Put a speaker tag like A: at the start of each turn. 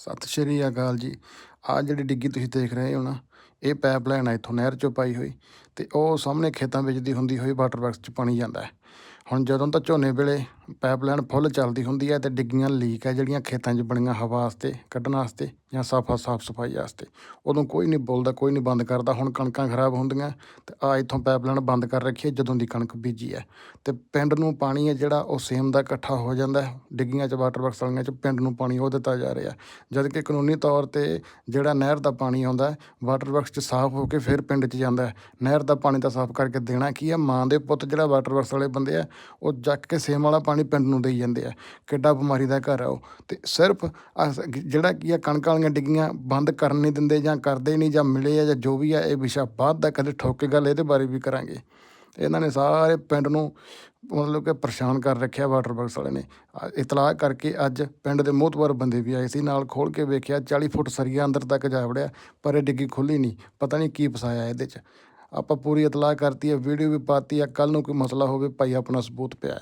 A: ਸਤਿ ਸ਼੍ਰੀ ਅਕਾਲ ਜੀ। ਆ ਜਿਹੜੀ ਡਿੱਗੀ ਤੁਸੀਂ ਦੇਖ ਰਹੇ ਹੋ ਨਾ, ਇਹ ਪਾਈਪਲਾਈਨ ਆ ਇੱਥੋਂ ਨਹਿਰ ਚੋਂ ਪਾਈ ਹੋਈ। ਤੇ ਉਹ ਸਾਹਮਣੇ ਖੇਤਾਂ ਵਿੱਚ ਦੀ ਹੁੰਦੀ ਹੋਈ ਵਾਟਰ ਵਰਕਸ 'ਚ ਪਾਣੀ ਜਾਂਦਾ ਹੈ। ਹੁਣ ਜਦੋਂ ਤਾਂ ਝੋਨੇ ਵੇਲੇ ਪਾਈਪਲਾਈਨ ਫੁੱਲ ਚੱਲਦੀ ਹੁੰਦੀ ਹੈ ਤੇ ਡਿੱਗੀਆਂ ਲੀਕ ਹੈ ਜਿਹੜੀਆਂ ਖੇਤਾਂ 'ਚ ਬਣੀਆਂ ਹਵਾ ਵਾਸਤੇ, ਕੱਢਣ ਵਾਸਤੇ ਜਾਂ ਸਾਫਾ ਸਾਫ਼ ਸਫ਼ਾਈ ਵਾਸਤੇ। ਉਦੋਂ ਕੋਈ ਨਹੀਂ ਬੋਲਦਾ, ਕੋਈ ਨਹੀਂ ਬੰਦ ਕਰਦਾ, ਹੁਣ ਕਣਕਾਂ ਖਰਾਬ ਹੁੰਦੀਆਂ ਤੇ ਆ ਇੱਥੋਂ ਪਾਈਪਲਾਈਨ ਬੰਦ ਕਰ ਰੱਖੀ ਹੈ ਜਦੋਂ ਦੀ ਕਣਕ ਬੀਜੀ ਹੈ। ਤੇ ਪਿੰਡ ਨੂੰ ਪਾਣੀ ਹੈ ਜਿਹੜਾ ਉਹ ਸੇਮ ਦਾ ਇਕੱਠਾ ਹੋ ਜਾਂਦਾ ਹੈ, ਡਿੱਗੀਆਂ 'ਚ, ਵਾਟਰ ਵਰਕਸ ਵਾਲੀਆਂ 'ਚ ਪਿੰਡ ਨੂੰ ਪਾਣੀ ਉਹ ਦਿੱਤਾ ਜਾ ਰਿਹਾ ਜਦ ਕਿ ਕਾਨੂੰਨੀ ਤੌਰ ਤੇ ਜਿਹੜਾ ਨਹਿਰ ਦਾ ਪਾਣੀ ਆਉਂਦਾ ਵਾਟਰ ਵਰਕਸ 'ਚ ਸਾਫ਼ ਹੋ ਕੇ ਫਿਰ ਪਿੰਡ 'ਚ ਜਾਂਦਾ ਹੈ। ਨਹਿਰ ਦਾ ਪਾਣੀ ਤਾਂ ਸਾਫ਼ ਕਰਕੇ ਦੇਣਾ ਕੀ ਹੈ ਮਾਂ ਦੇ ਪੁੱਤ ਜਿਹੜਾ ਵਾਟਰ ਵਰਕਸ ਵਾਲੇ ਬੰਦੇ ਆ, ਉਹ ਚੱਕ ਕੇ ਸੇਮ ਵਾਲਾ ਪਾਣੀ ਪਿੰਡ ਨੂੰ ਦੇਈ ਜਾਂਦੇ ਆ। ਕਿੱਡਾ ਬਿਮਾਰੀ ਦਾ ਘਰ ਆ ਉਹ। ਤੇ ਸਿਰਫ ਜਿਹੜਾ ਕੀ ਆ, ਕਣਕ ਵਾਲੀਆਂ ਡਿੱਗੀਆਂ ਬੰਦ ਕਰਨ ਨਹੀਂ ਦਿੰਦੇ ਜਾਂ ਕਰਦੇ ਨਹੀਂ ਜਾਂ ਮਿਲੇ ਆ ਜਾਂ ਜੋ ਵੀ ਆ, ਇਹ ਵਿਸ਼ਾ ਬਾਅਦ ਦਾ ਕਦੇ ਠੋਕੇ ਗੱਲ ਇਹਦੇ ਬਾਰੇ ਵੀ ਕਰਾਂਗੇ। ਇਹਨਾਂ ਨੇ ਸਾਰੇ ਪਿੰਡ ਨੂੰ ਮਤਲਬ ਕਿ ਪਰੇਸ਼ਾਨ ਕਰ ਰੱਖਿਆ ਵਾਟਰ ਵਰਕਸ ਵਾਲੇ ਨੇ। ਇਤਲਾਹ ਕਰਕੇ ਅੱਜ ਪਿੰਡ ਦੇ ਮੋਹਤਵਰ ਬੰਦੇ ਵੀ ਆਏ ਸੀ, ਨਾਲ ਖੋਲ ਕੇ ਵੇਖਿਆ 40 ਫੁੱਟ ਸਰੀਆ ਅੰਦਰ ਤੱਕ ਜਾ ਵੜਿਆ, ਪਰ ਇਹ ਡਿੱਗੀ ਖੁੱਲੀ ਨਹੀਂ। ਪਤਾ ਨਹੀਂ ਕੀ ਫਸਾਇਆ ਇਹਦੇ 'ਚ। ਆਪਾਂ ਪੂਰੀ ਇਤਲਾਹ ਕਰਤੀ ਹੈ ਵੀਡੀਓ ਵੀ ਪਾਤੀ ਆ ਕੱਲ ਨੂੰ ਕੋਈ ਮਸਲਾ ਹੋਵੇ, ਭਾਈ ਆਪਣਾ ਸਬੂਤ ਪਿਆ